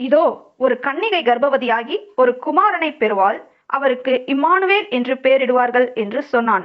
இதோ ஒரு கன்னிகை கர்ப்பவதியாகி ஒரு குமாரனை பெறுவாள். அவருக்கு இம்மானுவேல் என்று பெயரிடுவார்கள் என்று சொன்னான்.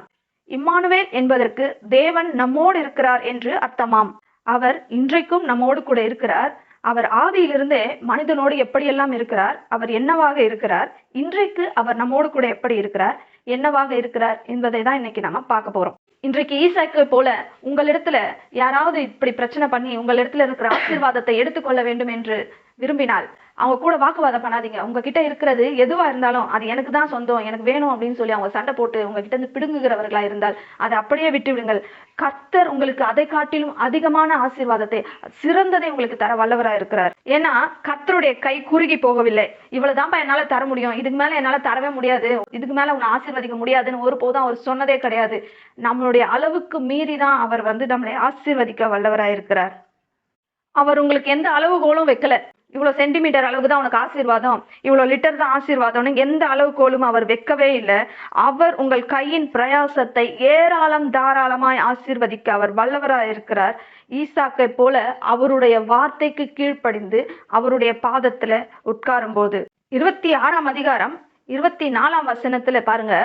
இம்மானுவேல் என்பதற்கு தேவன் நம்மோடு இருக்கிறார் என்று அர்த்தமாம். அவர் இன்றைக்கும் நம்மோடு கூட இருக்கிறார். அவர் ஆதியிலிருந்தே மனிதனோடு எப்படியெல்லாம் இருக்கிறார்? அவர் என்னவாக இருக்கிறார்? இன்றைக்கு அவர் நம்மோடு கூட எப்படி இருக்கிறார்? என்னவாக இருக்கிறார் என்பதை தான் இன்னைக்கு நாம பார்க்க போறோம். இன்றைக்கு ஈசாக்கு போல உங்களிடத்துல யாராவது இப்படி பிரச்சனை பண்ணி உங்களிடத்துல இருக்கிற ஆசீர்வாதத்தை எடுத்துக்கொள்ள வேண்டும் என்று விரும்பினால். அவங்க கூட வாக்குவாதம் பண்ணாதீங்க. உங்ககிட்ட இருக்கிறது எதுவா இருந்தாலும் அது எனக்கு தான் சொந்தம் எனக்கு வேணும் அப்படின்னு சொல்லி அவங்க சண்டை போட்டு உங்ககிட்ட இருந்து பிடுங்குகிறவர்களா இருந்தால் அதை அப்படியே விட்டு விடுங்கள். கர்த்தர் உங்களுக்கு அதை காட்டிலும் அதிகமான ஆசீர்வாதத்தை சிறந்ததை உங்களுக்கு தர வல்லவரா இருக்கிறார். ஏன்னா கர்த்தருடைய கை குறுகி போகவில்லை. இவ்வளவுதான்ப்பா என்னால தர முடியும். இதுக்கு மேல என்னால தரவே முடியாது. இதுக்கு மேல உன்னை ஆசீர்வதிக்க முடியாதுன்னு ஒரு போதும் அவர் சொன்னதே கிடையாது. நம்மளுடைய அளவுக்கு மீறி தான் அவர் வந்து நம்மளை ஆசீர்வதிக்க வல்லவரா இருக்கிறார் அவர் உங்களுக்கு எந்த அளவுகோலும் வைக்கல. இவ்வளவு சென்டிமீட்டர் அளவுக்கு தான் உனக்கு ஆசீர்வாதம். இவ்வளோ லிட்டர் தான் ஆசீர்வாதம்னு எந்த அளவுகோலும் அவர் வைக்கவே இல்லை. அவர் உங்கள் கையின் பிரயாசத்தை ஏராளம் தாராளமாய் ஆசீர்வதிக்க அவர் வல்லவராக இருக்கிறார். ஈசாக்கை போல அவருடைய வார்த்தைக்கு கீழ்ப்படிந்து அவருடைய பாதத்துல உட்காரும் போது இருபத்தி ஆறாம் அதிகாரம் இருபத்தி நாலாம் வசனத்துல பாருங்க.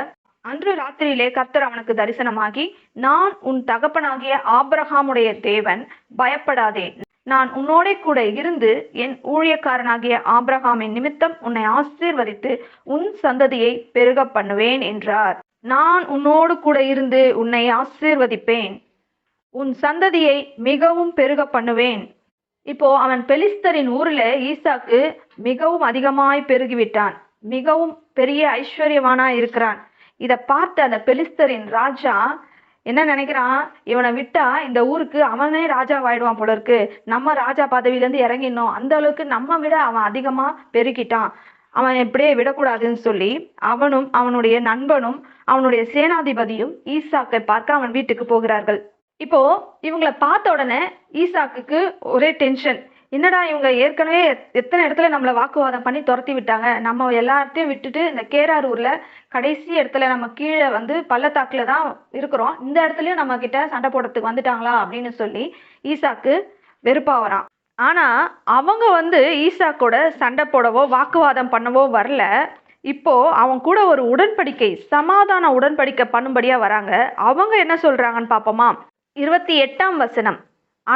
அன்று ராத்திரியிலே கர்த்தர் அவனுக்கு தரிசனமாகி நான் உன் தகப்பனாகிய ஆபிரகாமுடைய தேவன் பயப்படாதே. நான் உன்னோடே கூட இருந்து என் ஊழியக்காரனாகிய ஆபிரகாமின் நிமித்தம் உன்னை ஆசீர்வதித்து உன் சந்ததியை பெருக பண்ணுவேன் என்றார். நான் உன்னோடு கூட இருந்து உன்னை ஆசீர்வதிப்பேன். உன் சந்ததியை மிகவும் பெருக பண்ணுவேன். இப்போ அவன் பெலிஸ்தரின் ஊர்ல ஈசாக்கு மிகவும் அதிகமாய் பெருகிவிட்டான். மிகவும் பெரிய ஐஸ்வர்யவானா இருக்கிறான். இதை பார்த்த அந்த பெலிஸ்தரின் ராஜா என்ன நினைக்கிறான்? இவனை விட்டா இந்த ஊருக்கு அவனே ராஜாவாயிடுவான் போல இருக்கு நம்ம ராஜா பதவியிலேருந்து இறங்கினோம். அந்த அளவுக்கு நம்ம விட அவன் அதிகமாக பெருக்கிட்டான். அவன் எப்படியே விடக்கூடாதுன்னு சொல்லி அவனும் அவனுடைய நண்பனும் அவனுடைய சேனாதிபதியும் ஈசாக்கை பார்க்க அவன் வீட்டுக்கு போகிறார்கள். இப்போ இவங்களை பார்த்த உடனே ஈசாக்குக்கு ஒரே டென்ஷன் என்னடா இவங்க ஏற்கனவே எத்தனை இடத்துல நம்மளை வாக்குவாதம் பண்ணி துரத்தி விட்டாங்க? நம்ம எல்லாத்தையும் விட்டுட்டு இந்த கேராரூர்ல கடைசி இடத்துல நம்ம கீழே வந்து பள்ளத்தாக்குல தான் இருக்கிறோம். இந்த இடத்துலயும் நம்ம கிட்ட சண்டை போடுறதுக்கு வந்துட்டாங்களா அப்படின்னு சொல்லி ஈசாக்கு வெறுப்பா வரான் ஆனா அவங்க வந்து ஈசாக்கோட சண்டை போடவோ வாக்குவாதம் பண்ணவோ வரல. இப்போ அவன் கூட ஒரு உடன்படிக்கை சமாதான உடன்படிக்கை பண்ணும்படியா வராங்க. அவங்க என்ன சொல்றாங்கன்னு பாப்போமா? இருபத்தி எட்டாம் வசனம்.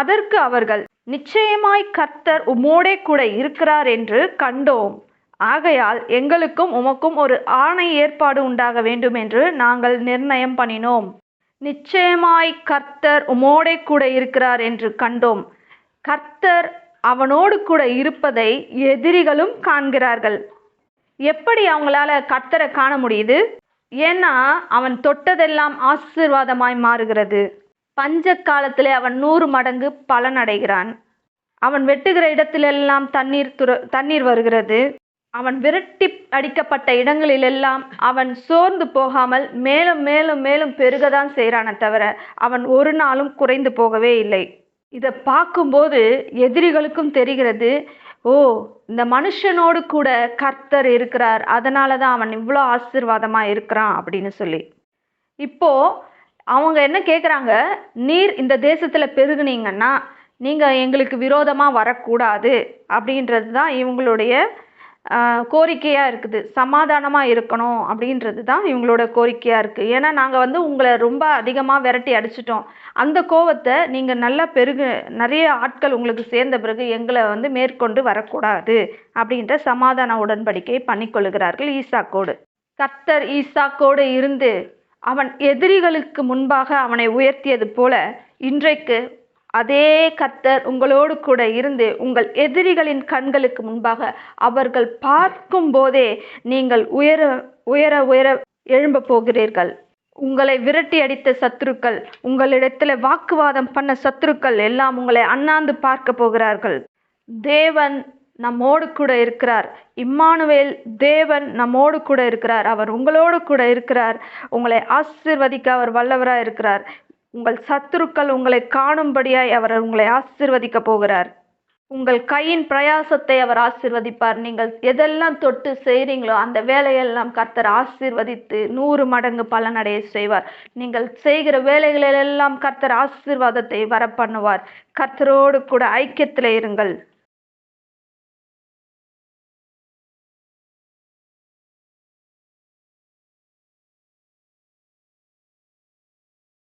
அதற்கு அவர்கள் நிச்சயமாய் கர்த்தர் உமோடே கூட இருக்கிறார் என்று கண்டோம். ஆகையால் எங்களுக்கும் உமக்கும் ஒரு ஆணை ஏற்பாடு உண்டாக வேண்டும் என்று நாங்கள் நிர்ணயம் பண்ணினோம். நிச்சயமாய் கர்த்தர் உமோடே கூட இருக்கிறார் என்று கண்டோம். கர்த்தர் அவனோடு கூட இருப்பதை எதிரிகளும் காண்கிறார்கள். எப்படி அவங்களால கர்த்தரை காண முடியுது? ஏன்னா அவன் தொட்டதெல்லாம் ஆசீர்வாதமாய் மாறுகிறது. பஞ்ச காலத்திலே அவன் நூறு மடங்கு பலனடைகிறான். அவன் வெட்டுகிற இடத்திலெல்லாம் தண்ணீர் துற தண்ணீர் வருகிறது. அவன் விரட்டி அடிக்கப்பட்ட இடங்களிலெல்லாம் அவன் சோர்ந்து போகாமல் மேலும் மேலும் மேலும் பெருகதான் செய்கிறானே தவிர அவன் ஒரு நாளும் குறைந்து போகவே இல்லை. இதை பார்க்கும்போது எதிரிகளுக்கும் தெரிகிறது ஓ இந்த மனுஷனோடு கூட கர்த்தர் இருக்கிறார் அதனால தான் அவன் இவ்வளோ ஆசீர்வாதமாக இருக்கிறான் அப்படின்னு சொல்லி. இப்போது அவங்க என்ன கேட்குறாங்க நீர் இந்த தேசத்தில் பெருகுனீங்கன்னா நீங்கள் எங்களுக்கு விரோதமாக வரக்கூடாது அப்படின்றது தான் இவங்களுடைய கோரிக்கையாக இருக்குது. சமாதானமாக இருக்கணும் அப்படின்றது தான் இவங்களோட கோரிக்கையாக இருக்குது ஏன்னா நாங்கள் வந்து உங்களை ரொம்ப அதிகமாக விரட்டி அடிச்சிட்டோம். அந்த கோவத்தை நீங்கள் நல்லா பெருகு நிறைய ஆட்கள் உங்களுக்கு சேர்ந்த பிறகு எங்களை வந்து மேற்கொண்டு வரக்கூடாது அப்படின்ற சமாதான உடன்படிக்கை பண்ணிக்கொள்கிறார்கள் ஈசாக்கோடு. கத்தர் ஈசாக்கோடு இருந்து அவன் எதிரிகளுக்கு முன்பாக அவனை உயர்த்தியது போல இன்றைக்கு அதே கத்தர் உங்களோடு கூட இருந்து உங்கள் எதிரிகளின் கண்களுக்கு முன்பாக அவர்கள் பார்க்கும் போதே நீங்கள் உயர உயர உயர எழும்ப போகிறீர்கள். உங்களை விரட்டி அடித்த சத்துருக்கள் உங்களிடத்தில் வாக்குவாதம் பண்ண சத்துருக்கள் எல்லாம் உங்களை அண்ணாந்து பார்க்க போகிறார்கள். தேவன் நம்மோடு கூட இருக்கிறார். இம்மானுவேல் தேவன் நம்மோடு கூட இருக்கிறார். அவர் உங்களோடு கூட இருக்கிறார். உங்களை ஆசிர்வதிக்க அவர் வல்லவராக இருக்கிறார். உங்கள் சத்துருக்கள் உங்களை காணும்படியாய் அவர் உங்களை ஆசிர்வதிக்க போகிறார். உங்கள் கையின் பிரயாசத்தை அவர் ஆசிர்வதிப்பார். நீங்கள் எதெல்லாம் தொட்டு செய்கிறீங்களோ அந்த வேலையெல்லாம் கர்த்தர் ஆசிர்வதித்து நூறு மடங்கு பலனடைய செய்வார். நீங்கள் செய்கிற வேலைகளிலெல்லாம் கர்த்தர் ஆசிர்வாதத்தை வர பண்ணுவார் கர்த்தரோடு கூட ஐக்கியத்தில் இருங்கள்.